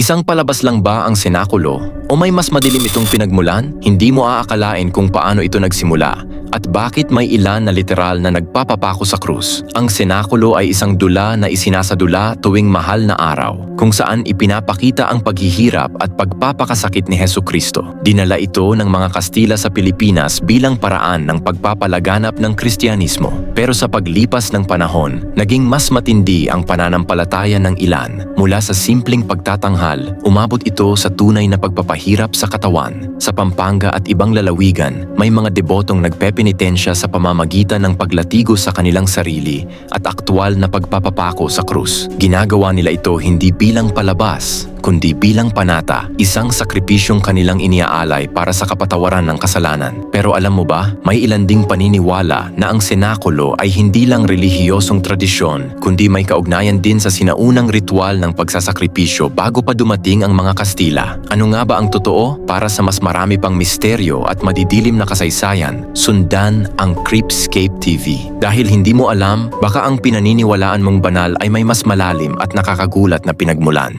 Isang palabas lang ba ang senakulo o may mas madilim itong pinagmulan? Hindi mo aakalain kung paano ito nagsimula at bakit may ilan na literal na nagpapapako sa krus. Ang senakulo ay isang dula na isinasadula tuwing mahal na araw kung saan ipinapakita ang paghihirap at pagpapakasakit ni Heso Kristo. Dinala ito ng mga Kastila sa Pilipinas bilang paraan ng pagpapalaganap ng Kristyanismo. Pero sa paglipas ng panahon, naging mas matindi ang pananampalataya ng ilan. Mula sa simpleng pagtatanghal, umabot ito sa tunay na pagpapahirap sa katawan. Sa Pampanga at ibang lalawigan, may mga debotong nagpepenitensya sa pamamagitan ng paglatigo sa kanilang sarili at aktwal na pagpapapako sa krus. Ginagawa nila ito hindi bilang palabas, kundi bilang panata, isang sakripisyong kanilang iniaalay para sa kapatawaran ng kasalanan. Pero alam mo ba, may ilan ding paniniwala na ang senakulo ay hindi lang relihiyosong tradisyon, kundi may kaugnayan din sa sinaunang ritual ng pagsasakripisyo bago pa dumating ang mga Kastila. Ano nga ba ang totoo? Para sa mas marami pang misteryo at madidilim na kasaysayan, sundan ang Creepscape TV. Dahil hindi mo alam, baka ang pinaniniwalaan mong banal ay may mas malalim at nakakagulat na pinagmulan.